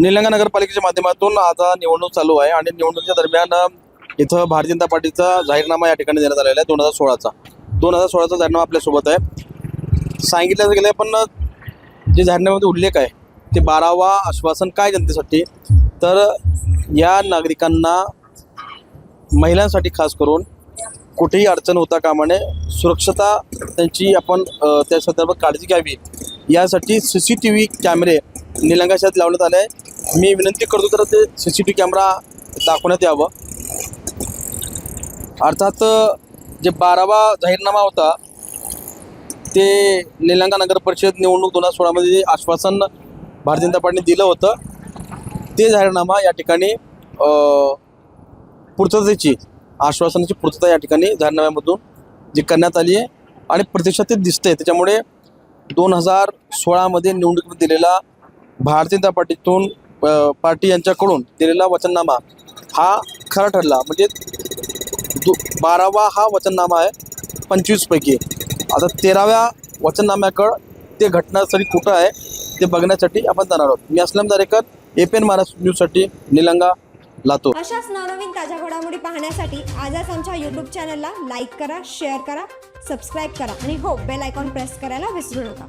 निलंगा नगरपालिकेच्या माध्यमातून आता निवडणूक चालू आहे आणि निवडणुकीच्या दरम्यान इथं भारतीय जनता पार्टीचा जाहीरनामा या ठिकाणी देण्यात आलेला आहे दोन हजार सोळाचा. दोन हजार सोळाचा जाहीरनामा आपल्यासोबत आहे. सांगितलं गेलं पण जे जाहीरनाम्यामध्ये उल्लेख आहे ते बारावा आश्वासन काय जनतेसाठी? तर या नागरिकांना महिलांसाठी खास करून कुठेही अडचण होता कामा नये सुरक्षता त्यांची आपण त्या संदर्भात काळजी घ्यावी. यासाठी सी सी टी व्ही कॅमेरे निलंगा शहरात लावण्यात आले आहे मी विनंती करतो तर ते C C T V camera दाखवण्यात यावं. अर्थात जे बारावा जाहीरनामा होता ते निलंगा नगर परिषद निवडणूक दोन हजार सोळामध्ये जे आश्वासन भारतीय जनता पार्टीने दिलं होतं ते जाहीरनामा या ठिकाणी पूर्ततेची आश्वासनाची पूर्तता या ठिकाणी जाहीरनाम्यामधून जी करण्यात आली आहे आणि प्रत्यक्षात ते दिसतंय. त्याच्यामुळे दोन हजार सोळामध्ये निवडणुकीमध्ये दिलेला भारतीय जनता पार्टीतून पार्टी यांच्याकडून दिलेला वचननामा हा खरा ठरला. म्हणजे दु बारावा हा वचननामा आहे पंचवीसपैकी आता तेराव्या वचननाम्याकडं ते घटनास्थळी कुठं आहे ते बघण्यासाठी आपण जाणार आहोत. मी Aslam Darekar A P N Maharashtra न्यूजसाठी निलंगा लातूर. अशाच नवनवीन ताज्या घडामोडी पाहण्यासाठी आजच आमच्या यूट्यूब चॅनलला लाईक करा शेअर करा सबस्क्राईब करा आणि हो बेल आयकॉन प्रेस करायला विसरू नका.